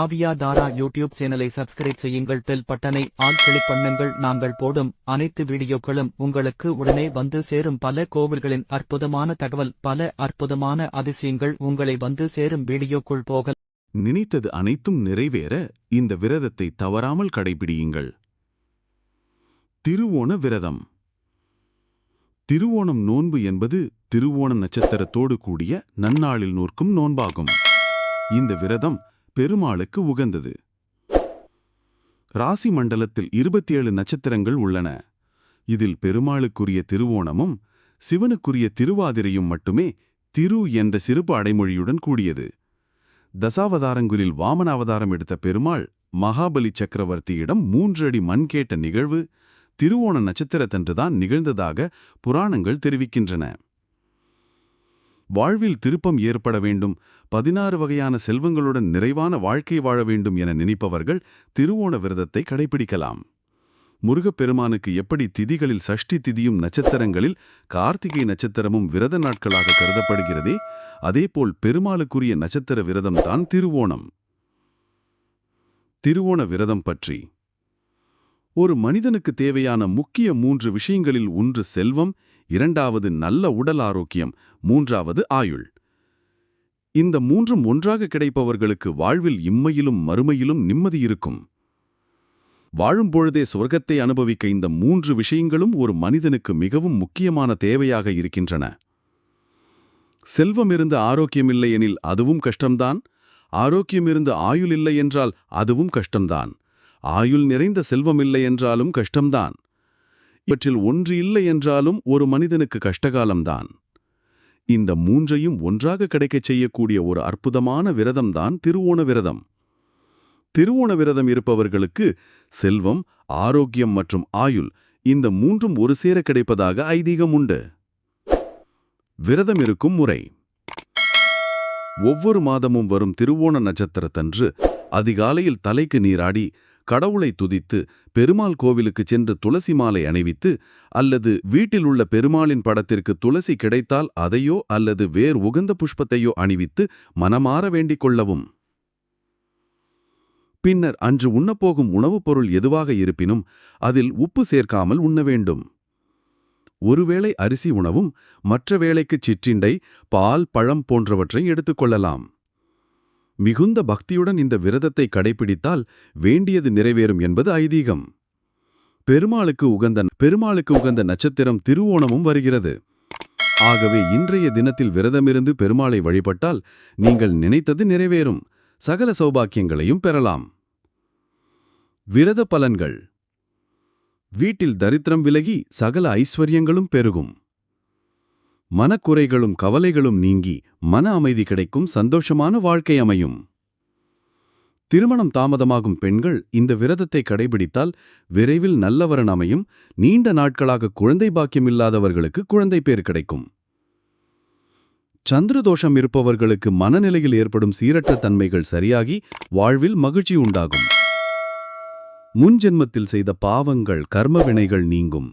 ஆவியா தாரா யூடியூப் சேனலை சப்ஸ்கிரைப் செய்யுங்கள். பெல் பட்டனை ஆல் கிளிக் பண்ணுங்கள். நாங்கள் போடும் அனைத்து வீடியோக்களும் உங்களுக்கு உடனே வந்து சேரும். பல கோவில்களின் அற்புதமான தகவல் பல அற்புதமான அதிசயங்கள் உங்களை வந்து சேரும் வீடியோக்குள் போக நினைத்தது அனைத்தும் நிறைவேற இந்த விரதத்தை தவறாமல் கடைபிடியுங்கள். திருவோண விரதம். திருவோணம் நோன்பு என்பது திருவோண நட்சத்திரத்தோடு கூடிய நன்னாளில் நோர்க்கும் நோன்பாகும். இந்த விரதம் பெருமாளுக்கு உகந்தது. ராசி மண்டலத்தில் இருபத்தி ஏழு நட்சத்திரங்கள் உள்ளன. இதில் பெருமாளுக்குரிய திருவோணமும் சிவனுக்குரிய திருவாதிரையும் மட்டுமே திரு என்ற சிறப்பு அடைமொழியுடன் கூடியது. தசாவதாரங்களில் வாமன அவதாரம் எடுத்த பெருமாள் மகாபலி சக்கரவர்த்தியிடம் மூன்று அடி மண் கேட்ட நிகழ்வு திருவோண நட்சத்திரத்தன்றுதான் நிகழ்ந்ததாக புராணங்கள் தெரிவிக்கின்றன. வாழ்வில் திருப்பம் ஏற்பட வேண்டும் பதினாறு வகையான செல்வங்களுடன் நிறைவான வாழ்க்கை வாழ வேண்டும் என நினைப்பவர்கள் திருவோண விரதத்தை கடைபிடிக்கலாம். முருகப்பெருமானுக்கு எப்படி திதிகளில் சஷ்டி திதியும் நட்சத்திரங்களில் கார்த்திகை நட்சத்திரமும் விரத நாட்களாக கருதப்படுகிறதே அதேபோல் பெருமாளுக்குரிய நட்சத்திர விரதம்தான் திருவோணம். திருவோண விரதம் பற்றி ஒரு மனிதனுக்கு தேவையான முக்கிய மூன்று விஷயங்களில் ஒன்று செல்வம் இரண்டாவது நல்ல உடல் ஆரோக்கியம் மூன்றாவது ஆயுள். இந்த மூன்றும் ஒன்றாக கிடைப்பவர்களுக்கு வாழ்வில் இம்மையிலும் மறுமையிலும் நிம்மதி இருக்கும். வாழும் பொழுதே சொர்க்கத்தை அனுபவிக்க இந்த மூன்று விஷயங்களும் ஒரு மனிதனுக்கு மிகவும் முக்கியமான தேவையாக இருக்கின்றன. செல்வம் இருந்து ஆரோக்கியமில்லை எனில் அதுவும் கஷ்டம்தான். ஆரோக்கியம் இருந்து ஆயுள் இல்லை என்றால் அதுவும் கஷ்டம்தான். ஆயுள் நிறைந்த செல்வம் இல்லை என்றாலும் கஷ்டம்தான். இவற்றில் ஒன்று இல்லை என்றாலும் ஒரு மனிதனுக்கு கஷ்டகாலம்தான். இந்த மூன்றையும் ஒன்றாக கிடைக்கச் செய்யக்கூடிய ஒரு அற்புதமான விரதம்தான் திருவோண விரதம். திருவோண விரதம் இருப்பவர்களுக்கு செல்வம் ஆரோக்கியம் மற்றும் ஆயுள் இந்த மூன்றும் ஒரு சேர கிடைப்பதாக ஐதீகம் உண்டு. விரதம் இருக்கும் முறை. ஒவ்வொரு மாதமும் வரும் திருவோண நட்சத்திரத்தன்று அதிகாலையில் தலைக்கு நீராடி கடவுளை துதித்து பெருமாள் கோவிலுக்கு சென்று துளசி மாலை அணிவித்து அல்லது வீட்டில் உள்ள பெருமாளின் படத்திற்கு துளசி கிடைத்தால் அதையோ அல்லது வேறு உகந்த புஷ்பத்தையோ அணிவித்து மனமாற வேண்டிக் கொள்ளவும். பின்னர் அன்று உண்ணப்போகும் உணவுப் பொருள் எதுவாக இருப்பினும் அதில் உப்பு சேர்க்காமல் உண்ண வேண்டும். ஒருவேளை அரிசி உணவும் மற்ற வேளைக்கு சிற்றிண்டை பால் பழம் போன்றவற்றை எடுத்துக்கொள்ளலாம் மிகுந்த பக்தியுடன் இந்த விரதத்தை கடைபிடித்தால் வேண்டியது நிறைவேறும் என்பது ஐதீகம். பெருமாளுக்கு உகந்த பெருமாளுக்கு உகந்த நட்சத்திரம் திருவோணமும் வருகிறது. ஆகவே இன்றைய தினத்தில் விரதமிருந்து பெருமாளை வழிபட்டால் நீங்கள் நினைத்தது நிறைவேறும். சகல சௌபாக்கியங்களையும் பெறலாம். விரத பலன்கள். வீட்டில் தரித்திரம் விலகி சகல ஐஸ்வர்யங்களும் பெருகும். மனக்குறைகளும் கவலைகளும் நீங்கி மன அமைதி கிடைக்கும் சந்தோஷமான வாழ்க்கை அமையும். திருமணம் தாமதமாகும் பெண்கள் இந்த விரதத்தை கடைபிடித்தால் விரைவில் நல்லவரன் அமையும். நீண்ட நாட்களாக குழந்தை பாக்கியமில்லாதவர்களுக்கு குழந்தை பேர் கிடைக்கும். சந்திரதோஷம் இருப்பவர்களுக்கு மனநிலையில் ஏற்படும் சீரற்ற தன்மைகள் சரியாகி வாழ்வில் மகிழ்ச்சி உண்டாகும். முன்ஜென்மத்தில் செய்த பாவங்கள் கர்மவினைகள் நீங்கும்.